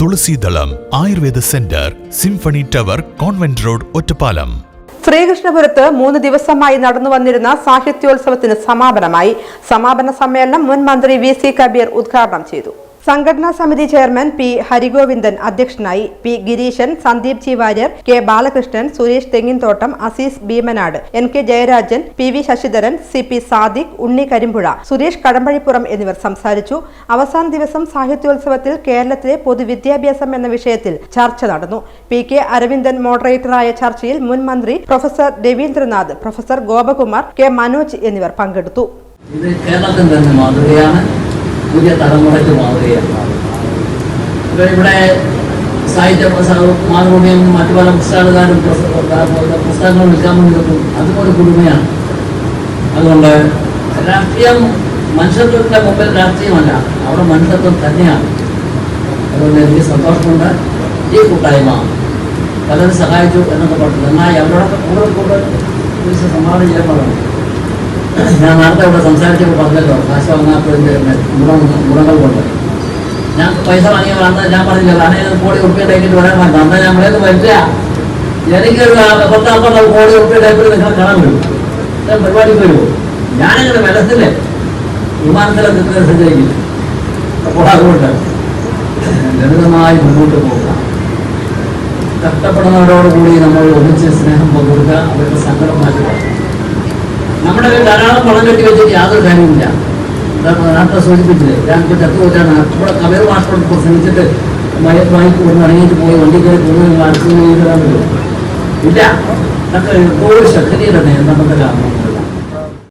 Thulasidalam Ayurveda centre symphony tower convent road Ottapalam. ശ്രീകൃഷ്ണപുരത്ത് മൂന്ന് ദിവസമായി നടന്നു വന്നിരുന്ന സാഹിത്യോത്സവത്തിന് സമാപനമായി സമാപന സമ്മേളനം മുൻ മന്ത്രി വി സി കബീർ ഉദ്ഘാടനം ചെയ്തു. സംഘടനാ സമിതി ചെയർമാൻ പി ഹരിഗോവിന്ദൻ അധ്യക്ഷനായി P Gireeshan Sandeep G Warrier K Balakrishnan Suresh Thenginthottam Azeez Bheemanad N K Jayarajan P V Sasidharan C P Sadiq Unni Karimpuzha Suresh Kadampazhipuram എന്നിവർ സംസാരിച്ചു. അവസാന ദിവസം സാഹിത്യോത്സവത്തിൽ കേരളത്തിലെ പൊതുവിദ്യാഭ്യാസം എന്ന വിഷയത്തിൽ ചർച്ച നടന്നു. പി കെ അരവിന്ദൻ മോഡറേറ്ററായ ചർച്ചയിൽ മുൻ മന്ത്രി professor Raveendranath professor Gopakumar K Manoj എന്നിവർ പങ്കെടുത്തു. ഇത് കേരളത്തിൽ തന്നെ മാതൃകയാണ്. പുതിയ തലമുറയ്ക്ക് മാതൃകയാണ് ഇപ്പൊ ഇവിടെ സാഹിത്യ മാതൃഭൂമിയും മറ്റു പല പുസ്തകക്കാരും പുസ്ത- പുസ്തകങ്ങൾ വേണ്ടി വെക്കും അതുപോലെ കുടുംബയാണ്. അതുകൊണ്ട് രാഷ്ട്രീയം മനുഷ്യത്വത്തിന്റെ മുമ്പിൽ രാഷ്ട്രീയമല്ല അവിടെ മനുഷ്യത്വം തന്നെയാണ്. അതുകൊണ്ട് എനിക്ക് സന്തോഷമുണ്ട്. ഈ കൂട്ടായ്മ പലരും സഹായിച്ചു എന്നൊക്കെ പറഞ്ഞു. എന്നാൽ അവരോടൊക്കെ കൂടുതൽ കൂടുതൽ വിളിച്ച് ചെയ്യാൻ പറഞ്ഞു. ഞാൻ നേരത്തെ ഇവിടെ സംസാരിച്ചപ്പോൾ പറഞ്ഞല്ലോ കാശ് വാങ്ങാത്തതിന്റെ ഗുണം ഗുണങ്ങൾ കൊണ്ട്. ഞാൻ പൈസ വാങ്ങിയ അന്ന് ഞാൻ പറഞ്ഞില്ല അന്നേ കോടി ഉറുപ്പിയ ടൈക്കിട്ട് വരാൻ വേണ്ട അന്ന് നമ്മളേന്ന് പറ്റില്ല. എനിക്കൊരു പത്താമ്പത് കോടി ഉറുപ്പിയ ടൈപ്പിൽ നിങ്ങൾ കാണാൻ വരും. ഞാൻ പരിപാടിക്ക് വരുമോ ഞാനിങ്ങനെ വിലത്തില്ലേ വിമാനത്തിലൊക്കെ കയറി സഞ്ചരിക്കില്ല അപ്പോൾ അതുകൊണ്ട് ലളിതമായി മുന്നോട്ട് പോകുക കഷ്ടപ്പെടുന്നവരോടുകൂടി നമ്മൾ ഒന്നിച്ച് സ്നേഹം പങ്കുകൊടുക്കുക അവരുടെ സങ്കടം മാറ്റുക. നമ്മുടെ ധാരാളം പണം കെട്ടി വെച്ചിട്ട് യാതൊരു കാര്യമില്ല നേരത്തെ സൂചിപ്പിച്ചില്ലേ ഇവിടെ വണ്ടി ഇല്ല. ഇതൊക്കെ എപ്പോഴും ശക്തിയുടെ നിയന്ത്രണത്തിലാണ്